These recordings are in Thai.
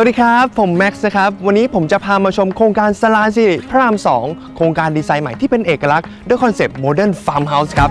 สวัสดีครับ ผมแม็กซ์นะครับ วันนี้ผมจะพามาชมโครงการสลาสิริพระราม 2 โครงการดีไซน์ใหม่ที่เป็นเอกลักษณ์ด้วยคอนเซปต์โมเดิร์นฟาร์มเฮาส์ครับ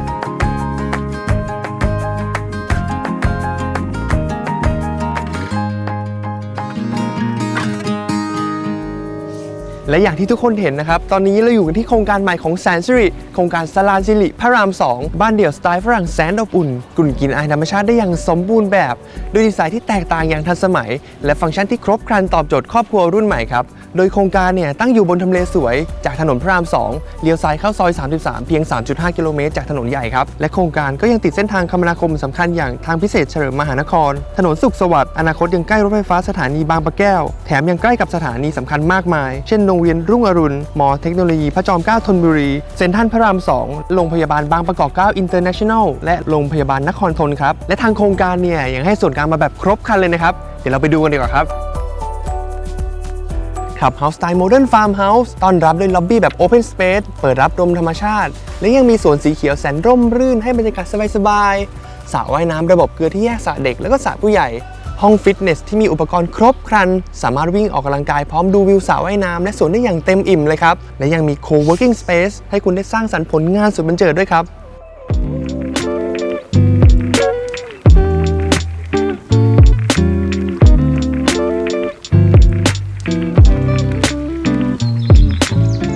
และอย่างที่ทุกคนเห็นนะครับ ตอนนี้เราอยู่กันที่โครงการใหม่ของแสนสิริ โครงการสลานสิริพระราม 2 บ้านเดี่ยวสไตล์ฝรั่งแสนอบอุ่นกลุ่นกินอายธรรมชาติได้อย่างสมบูรณ์แบบ ด้วยดีไซน์ที่แตกต่างอย่างทันสมัย และฟังก์ชันที่ครบครันตอบโจทย์ครอบครัวรุ่นใหม่ครับ โดยโครงการเนี่ยตั้งอยู่บนทำเลสวย จากถนนพระราม 2 เลี้ยวซ้ายเข้าซอย 33 เพียง 3.5 กิโลเมตรจากถนนใหญ่ครับ และโครงการก็ยังติดเส้นทางคมนาคมสำคัญอย่างทางพิเศษเฉลิมมหานคร ถนนสุขสวัสดิ์ อนาคตยังใกล้รถไฟฟ้าสถานีบางปะแก้ว แถมยังใกล้กับสถานีสำคัญมากมาย เช่นโรงเรียนรุ่งอรุณมอเทคโนโลยีพระจอมเกล้าธนบุรี เซ็นทรัลพระราม 2 โรงพยาบาลบางประกอบ9อินเตอร์เนชั่นแนลและโรงพยาบาลนครทนครับ และทางโครงการเนี่ยยังให้ส่วนกลางมาแบบครบครันเลยนะครับ เดี๋ยวเราไปดูกันดีกว่าครับขับเฮาส์สไตล์โมเดิร์นฟาร์มเฮาส์ต้อนรับด้วยล็อบบี้แบบโอเพนสเปซเปิดรับลมธรรมชาติ และยังมีสวนสีเขียวแสนร่มรื่นให้บรรยากาศสบายๆสระว่ายน้ำระบบเกลือที่แยกสระเด็กแล้วก็สระผู้ใหญ่ ห้องฟิตเนสที่มีอุปกรณ์ครบครัน สามารถวิ่งออกกำลังกายพร้อมดูวิวสระว่ายน้ำและสวนได้อย่างเต็มอิ่มเลยครับ และยังมี co-working space ให้คุณได้สร้างสรรค์ผลงานสุดบันเจิดด้วยครับ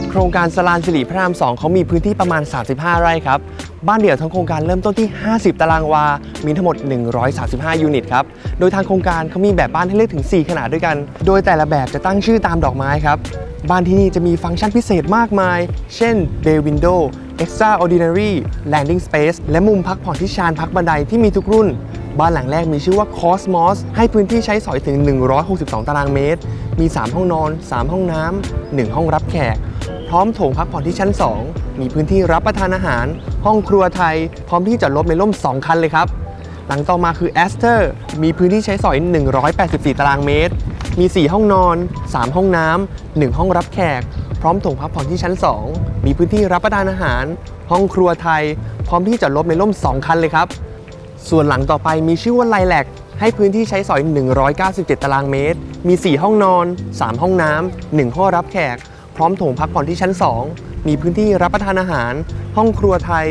โครงการสลานสิริพระราม2เขามีพื้นที่ประมาณ 35 ไร่ครับ บ้านเดี่ยวทั้งโครงการเริ่มต้นที่ 50 ตารางวา มีทั้งหมด 135 ยูนิตครับ โดยทางโครงการเขามีแบบบ้านให้เลือกถึง 4 ขนาดด้วยกัน โดยแต่ละแบบจะตั้งชื่อตามดอกไม้ครับ บ้านที่นี่จะมีฟังก์ชันพิเศษมากมาย เช่น Bay Window Extraordinary Landing Space และมุมพักผ่อนที่ชานพักบันไดที่มีทุกรุ่น บ้านหลังแรกมีชื่อว่า Cosmos ให้พื้นที่ใช้สอยถึง 162 ตารางเมตร มี 3 ห้องนอน 3 ห้องน้ำ1ห้องรับแขก พร้อมโถงพักผ่อนที่ชั้น 2 มีพื้นที่รับประทานอาหาร ห้องครัวไทย พร้อมที่จอดรถในร่ม 2 คันเลยครับ หลังต่อมาคือ a s t e r มีพื้นที่ใช้สอย 184 ตารางเมตร มี 4 ห้องนอน 3 ห้องน้ำ 1 ห้องรับแขก พร้อมโถงพักผ่อนที่ชั้น 2 มีพื้นที่รับประทานอาหาร ห้องครัวไทย พร้อมที่จอดรถในร่ม 2 คันเลยครับ ส่วนหลังต่อไปมีชื่อว่าไลแลกให้พื้นที่ใช้สอย 197 ตารางเมตร มี 4 ห้องนอน 3 ห้องน้ำ 1 ห้องรับแขก พร้อมโถงพักผ่อนที่ชั้น 2 มีพื้นที่รับประทานอาหาร ห้องครัวไทย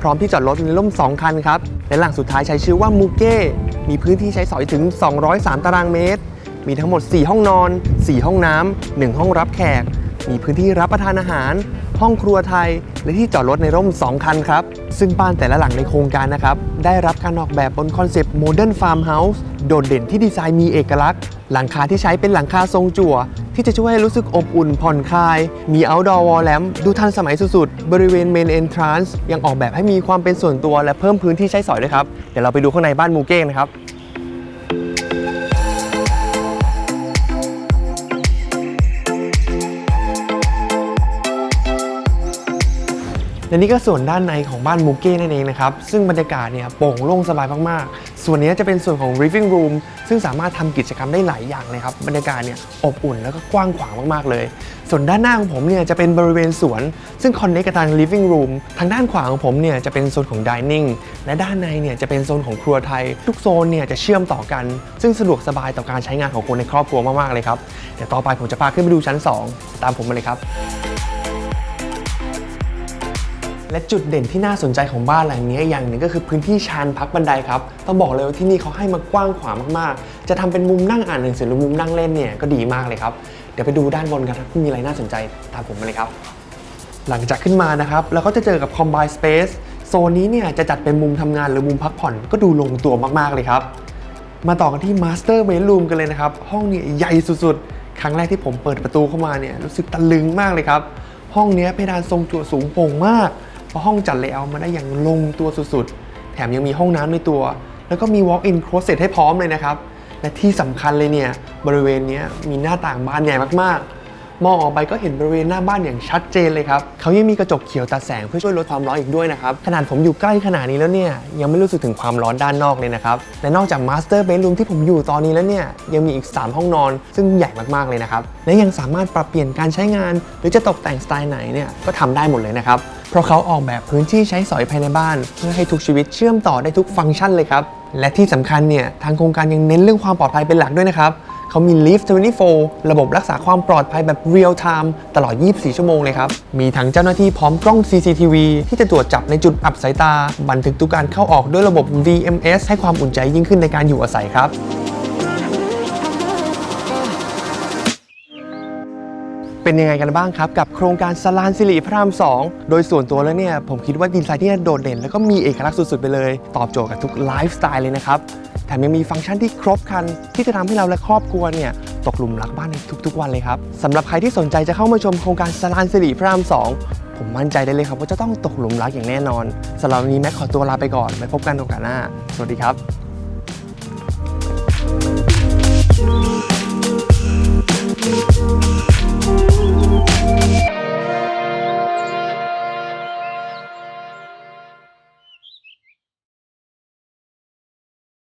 พร้อมที่จอดรถในร่ม 2 คันครับ และหลังสุดท้ายใช้ชื่อว่ามูเก้ มีพื้นที่ใช้สอยถึง 203 ตารางเมตร มีทั้งหมด 4 ห้องนอน 4 ห้องน้ำ 1 ห้องรับแขก มีพื้นที่รับประทานอาหาร ห้องครัวไทย และที่จอดรถในร่ม 2 คันครับ ซึ่งบ้านแต่ละหลังในโครงการนะครับ ได้รับการออกแบบบนคอนเซปต์โมเดิร์นฟาร์มเฮาส์โดดเด่นที่ดีไซน์มีเอกลักษณ์ หลังคาที่ใช้เป็นหลังคาทรงจั่ว ที่จะช่วยให้รู้สึกอบอุ่นผ่อนคลาย มี outdoor wall lamp ดูทันสมัยสุดๆ บริเวณ main entrance ยังออกแบบให้มีความเป็นส่วนตัวและเพิ่มพื้นที่ใช้สอยด้วยครับ เดี๋ยวเราไปดูข้างในบ้านมูเก้งนะครับ และนี่ก็ส่วนด้านในของบ้านมูเก้นั่นเองนะครับ ซึ่งบรรยากาศเนี่ยโปร่งโล่งสบายมากๆ ส่วนนี้จะเป็นส่วนของ living room ซึ่งสามารถทำกิจกรรมได้หลายอย่างเลยครับ บรรยากาศเนี่ยอบอุ่นแล้วก็กว้างขวางมากๆเลย ส่วนด้านหน้าของผมเนี่ยจะเป็นบริเวณสวน ซึ่งคอนเนคกับทาง living room ทางด้านขวาของผมเนี่ยจะเป็นโซนของ dining และด้านในเนี่ยจะเป็นโซนของครัวไทย ทุกโซนเนี่ยจะเชื่อมต่อกัน ซึ่งสะดวกสบายต่อการใช้งานของคนในครอบครัวมากๆเลยครับเดี๋ยวต่อไปผมจะพาขึ้นไปดูชั้นสองตามผมมาเลยครับ และจุดเด่นที่น่าสนใจของบ้านหลังนี้อย่างหนึ่งก็คือพื้นที่ชานพักบันไดครับต้องบอกเลยว่าที่นี่เขาให้มากว้างขวางมากๆ จะทำเป็นมุมนั่งอ่านหนังสือหรือมุมนั่งเล่นเนี่ยก็ดีมากเลยครับเดี๋ยวไปดูด้านบนกันครับมีอะไรน่าสนใจตามผมมาเลยครับ หลังจากขึ้นมานะครับเราก็จะเจอกับ Combine Space โซนนี้เนี่ยจะจัดเป็นมุมทำงานหรือมุมพักผ่อนก็ดูลงตัวมากๆเลยครับ มาต่อกันที่ Master Bedroom กันเลยนะครับ ห้องนี่ยใหญ่สุดๆ ครั้งแรกที่ผมเปิดประตูเข้ามาเนี่ยรู้สึกตะลึงมากเลยครับ ห้องนี้เพดานทรงจั่วสูงโปร่งมาก เพราะห้องจัดเลเยอร์มาได้อย่างลงตัวสุดๆ แถมยังมีห้องน้ำในตัว แล้วก็มี walk-in closet ให้พร้อมเลยนะครับ และที่สำคัญเลยเนี่ย บริเวณเนี้ยมีหน้าต่างบานใหญ่มากๆ มองออกไปก็เห็นบริเวณหน้าบ้านอย่างชัดเจนเลยครับเขายังมีกระจกเขียวตัดแสงเพื่อช่วยลดความร้อนอีกด้วยนะครับ ขนาดผมอยู่ใกล้ขนาดนี้แล้วเนี่ยยังไม่รู้สึกถึงความร้อนด้านนอกเลยนะครับ และนอกจากมาสเตอร์เบดรูมที่ผมอยู่ตอนนี้แล้วเนี่ยยังมีอีก 3 ห้องนอน ซึ่งใหญ่มากๆเลยนะครับ และยังสามารถปรับเปลี่ยนการใช้งาน หรือจะตกแต่งสไตล์ไหนเนี่ยก็ทำได้หมดเลยนะครับเพราะเขาออกแบบพื้นที่ใช้สอยภายในบ้าน เพื่อให้ทุกชีวิตเชื่อมต่อได้ทุกฟังก์ชันเลยครับและที่สำคัญเนี่ยทางโครงการยังเน้นเรื่องความปลอดภัยเป็นหลักด้วยนะครับ เขามี Live 24 ระบบรักษาความปลอดภัยแบบ Real Time ตลอด 24 ชั่วโมงเลยครับ มีทั้งเจ้าหน้าที่พร้อมกล้อง CCTV ที่จะตรวจจับในจุดอับสายตา บันทึกทุกการเข้าออกด้วยระบบ VMS ให้ความอุ่นใจยิ่งขึ้นในการอยู่อาศัยครับ เป็นยังไงกันบ้างครับ กับโครงการสลานสิริพระราม 2 โดยส่วนตัวแล้วเนี่ย ผมคิดว่าดีไซน์ที่โดดเด่น แล้วก็มีเอกลักษณ์สุดๆ ไปเลย ตอบโจทย์กับทุกไลฟ์สไตล์เลยนะครับแถมยังมีฟังก์ชันที่ครบครัน ที่จะทำให้เราและครอบครัวเนี่ยตกหลุมรักบ้านในทุกๆ วันเลยครับสำหรับใครที่สนใจจะเข้ามาชมโครงการสลานสิริพระราม 2 ผมมั่นใจได้เลยครับว่าจะต้องตกหลุมรักอย่างแน่นอนสำหรับวันนี้แม็กขอตัวลาไปก่อนไว้พบกันโอกาสหน้า สวัสดีครับ